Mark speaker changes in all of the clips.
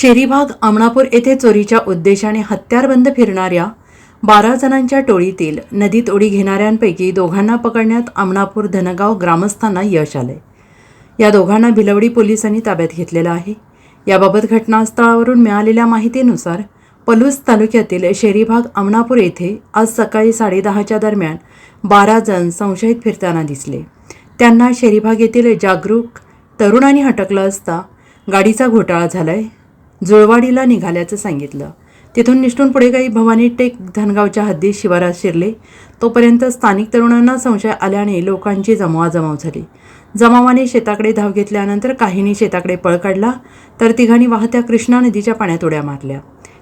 Speaker 1: शेरीभाग आमणापूर येथे चोरीच्या उद्देशाने हत्यारबंद फिरणाऱ्या बारा जणांच्या टोळीतील नदीत उडी घेणाऱ्यांपैकी दोघांना पकडण्यात आमणापूर धनगाव ग्रामस्थांना यश आले. या दोघांना भिलवडी पोलिसांनी ताब्यात घेतलेलं आहे. याबाबत घटनास्थळावरून मिळालेल्या माहितीनुसार पलूस तालुक्यातील शेरीभाग आमणापूर येथे आज सकाळी साडेदहाच्या दरम्यान बारा जण संशयित फिरताना दिसले. त्यांना शेरीभाग येथील जागरूक तरुणांनी हटकलं असता गाडीचा घोटाळा झालाय. जुळवाडीला निघाल्याचं सांगितलं. तिथून निष्ठून पुढे काही भवानी टेक धनगावच्या हद्दीत शिवारात शिरले. तोपर्यंत स्थानिक तरुणांना संशय आल्याने लोकांची जमवाजमाव झाली. जमावाने शेताकडे धाव घेतल्यानंतर काहींनी शेताकडे पळ काढला तर तिघांनी वाहत्या कृष्णा नदीच्या पाण्यात उड्या मारल्या.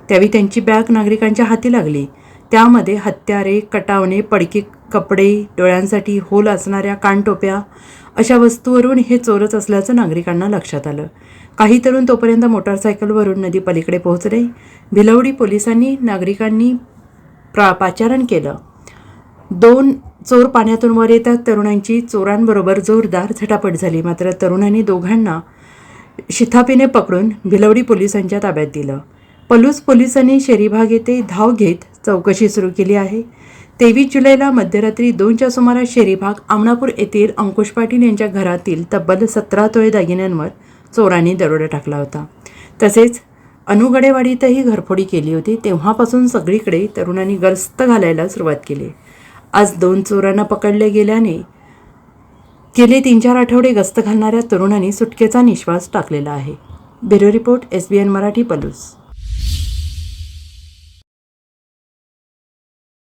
Speaker 1: त्यावेळी त्यांची बॅग नागरिकांच्या हाती लागली. त्यामध्ये हत्यारे कटावणे पडकी कपडे डोळ्यांसाठी होल असणाऱ्या कानटोप्या अशा वस्तूवरून हे चोरच असल्याचं नागरिकांना लक्षात आलं. काही तरुण तोपर्यंत मोटारसायकलवरून नदी पलीकडे पोहोचले. भिलवडी पोलिसांनी नागरिकांनी प्रा पाचारण केलं. दोन चोर पाण्यातून वर येतात. तरुणांची चोरांबरोबर जोरदार झटापट झाली. मात्र तरुणांनी दोघांना शिथापीने पकडून भिलवडी पोलिसांच्या ताब्यात दिलं. पलूस पोलिसांनी शेरीभाग येथे धाव घेत चौकशी सुरू केली आहे. तेवीस जुलैला मध्यरात्री दोनच्या सुमारास शेरीभाग आमणापूर येथील अंकुश पाटील यांच्या घरातील तब्बल सतरा तोळे दागिन्यांवर चोरांनी दरोडा टाकला होता. तसेच अनुगडेवाडीतही घरफोडी केली होती. तेव्हापासून सगळीकडे तरुणांनी गस्त घालायला सुरुवात केली. आज दोन चोरांना पकडले गेल्याने गेले तीन चार आठवडे गस्त घालणाऱ्या तरुणांनी सुटकेचा निश्वास टाकलेला आहे. Bureau report S B N Marathi Palus.